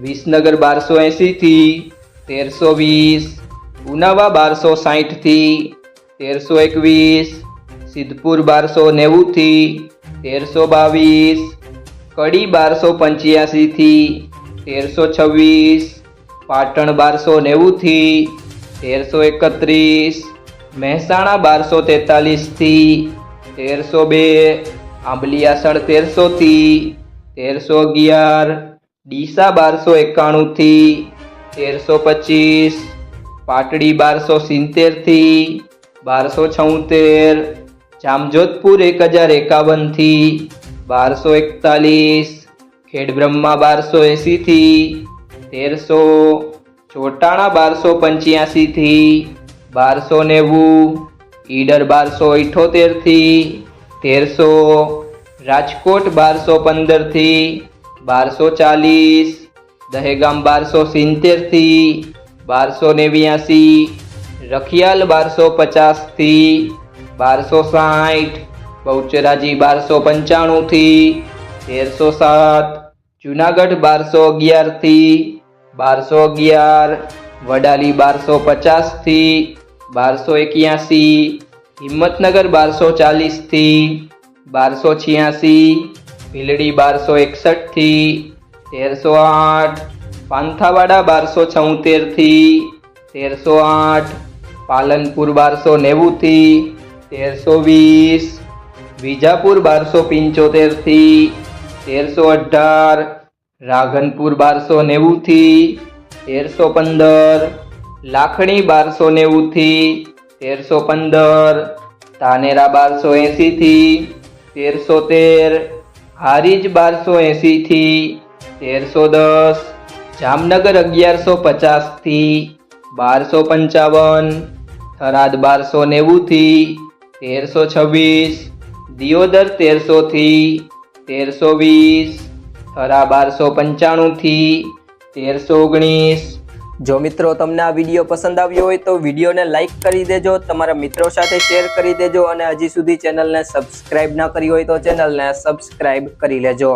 વિસનગર બારસો એંસીથી તેરસો વીસ, ઉનાવા બારસો સાહીઠથી તેરસો એકવીસ, સિદ્ધપુર બારસો નેવુંથી તેરસો બાવીસ, કડી બારસો પંચ્યાસીથી તેરસો છવ્વીસ, પાટણ બારસો નેવુંથી તેરસો એકત્રીસ, મહેસાણા બારસો તેતાલીસથી તેરસો બે આંબલીયાસણ તેરસોથી તેરસો અગિયાર ડીસા બારસો એકાણુંથી તેરસો પચીસ, પાટડી બારસો સિત્તેરથી બારસો છોતેર, જામજોધપુર એક હજાર એકાવનથી બારસો એકતાલીસ, ખેડબ્રહ્મા બારસો એંસીથી તેરસો, ચોટાણા બારસો પંચ્યાસીથી બારસો નેવું, ઈડર બારસો ઇઠોતેરથી તેરસો, રાજકોટ બારસો પંદરથી બારસો ચાલીસ, દહેગામ બારસો સિત્તેરથી, બારસો નેવ્યાસી, રખિયાલ બારસો પચાસથી, બારસો સાઠ, બહુચરાજી બારસો પંચાણુંથી, તેરસો સાત, જુનાગઢ બારસો અગિયારથી, બારસો અગિયાર, વડાલી બારસો પચાસથી, બારસો એક્યાસી, હિંમતનગર બારસો ચાલીસથી, બારસો છ્યાસી ભીલડી બારસો એકસઠથી તેરસો આઠ, પાંથાવાડા બારસો છોતેરથી તેરસો આઠ, પાલનપુર બારસો નેવુંથી તેરસો વીસ, વિજાપુર બારસો પંચોતેરથી તેરસો અઢાર રાઘનપુર બારસો નેવુંથી તેરસો પંદર, લાખણી બારસો નેવુંથી તેરસો પંદર, ધાનેરા બારસો એંસીથી તેરસો તેર હારીજ બારસો એંસીથી તેરસો દસ, જામનગર અગિયારસો પચાસથી બારસો પંચાવન, થરાદ બારસો નેવુંથી તેરસો છવ્વીસ, દિયોદર તેરસોથી તેરસો વીસ, થરા બારસો પંચાણુંથી તેરસો ઓગણીસ જો મિત્રો તમને આ વીડિયો પસંદ આવ્યો હોય તો વિડીયોને લાઇક કરી દેજો, તમારા મિત્રો સાથે શેર કરી દેજો અને હજી સુધી ચેનલને સબસ્ક્રાઇબ ના કરી હોય તો ચેનલને સબસ્ક્રાઇબ કરી લેજો.